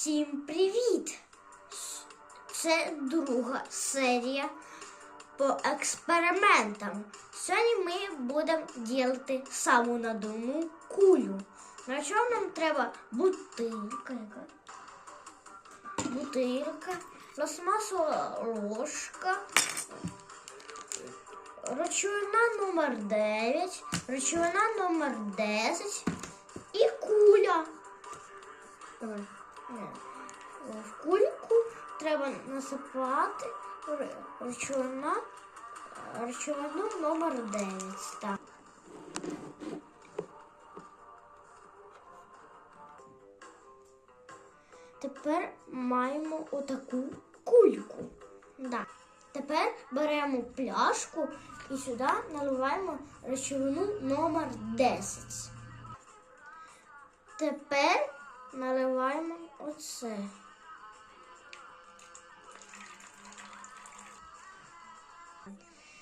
Всім привіт! Це друга серія по експериментам. Сьогодні ми будемо робити саму надувну кулю. На чому нам треба бутилка, яка? бутилка, пластмасова ложка, речовина номер 9, речовина номер 10 і куля. Давай. Ні. В кульку треба насипати речовина, речовину номер 9. Так. Тепер маємо отаку кульку. Да. Тепер беремо пляшку і сюди наливаємо речовину номер 10. Тепер наливаємо оце.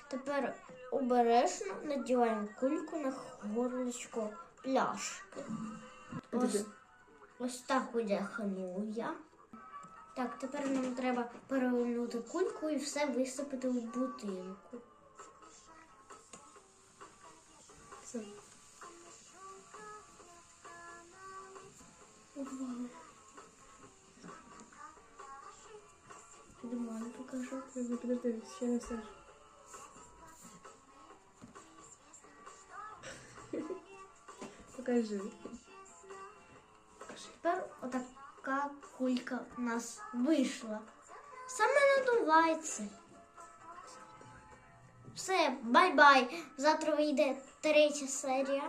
Тепер обережно надіваємо кульку на горлечко пляшки. Ось, ось так одягну я. Так, тепер нам треба перевернути кульку і все висипати в бутилку. Подожди, подожди, ще не все. Покажи. Тепер отака кулька у нас вийшла. Саме надувається. Все, бай-бай. Завтра вийде третя серія.